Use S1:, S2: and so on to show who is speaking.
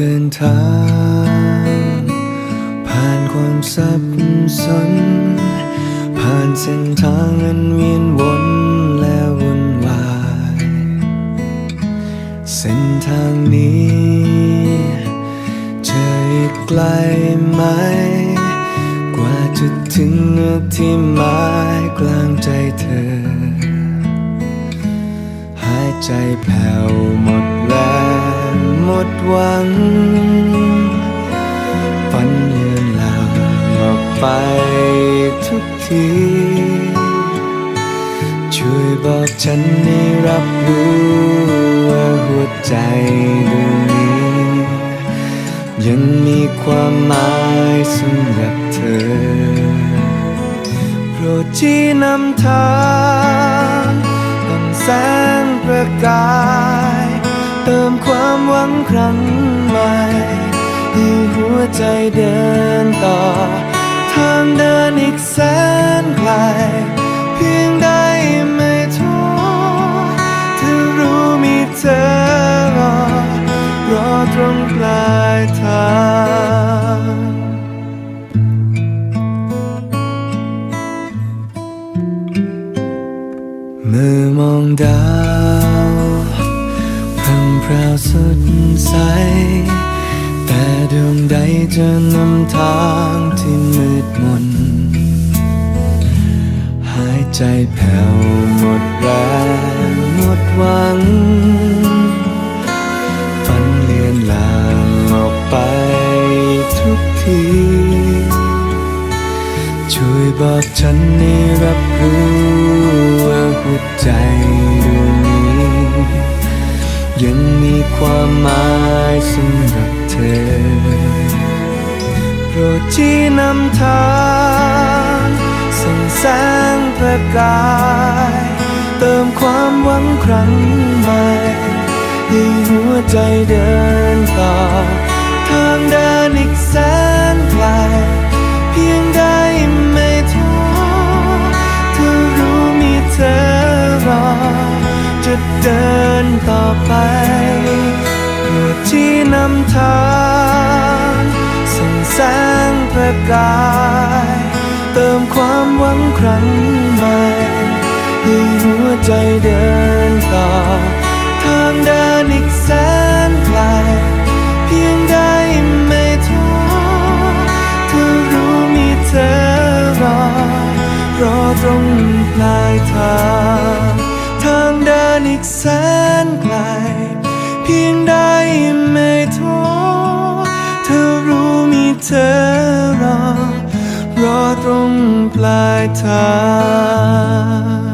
S1: เดินทาง ผ่านความสับสน ผ่านเส้นทางอันเวียนวนและวนวาย เส้นทางนี้จะอีกไกลไหม กว่าจะถึงเนื้อที่หมายกลางใจเธอ หายใจแผ่วหมดแรง ดหวัง ฝันเลือนลางออกไปทุกที ช่วยบอกฉันให้รับรู้ว่าหัวใจดวงนี้ ยังมีความหมายสำหรับเธอ โปรดชี้นำทางต้งแสงประกาย มความหวังครั้งใหม่ให้หัวใจเดินต่อ ทางเดินอีกแสนไกล เพียงได้ไม่ ราวสดใส แต่ดวงใดจะนำทางที่มืดมน หายใจแผ่วหมดแรงหมดหวัง ฝันเลือนลางออกไปทุกที ช่วยบอกฉันให้รับรู้ว่าหัวใจ ยังมีความหมายสำหรับเธอ โปรดชี้นำทางส่องแสงประกาย เติมความหวังครั้งใหม่ให้หัวใจเดินต่อ นำทางส่งแสงประกาย เติมความหวังครั้งใหม่ให้หัวใจเดินต่อ ทางเดินอีกแสนไกล เพียงได้ไม่ท้อเธอรู้มีเธอรอ รอตรงปลายทาง ทางเดินอีกแสนไกล เพียงใดไม่ท้อเธอรู้มีเธอรอ รอตรงปลายทาง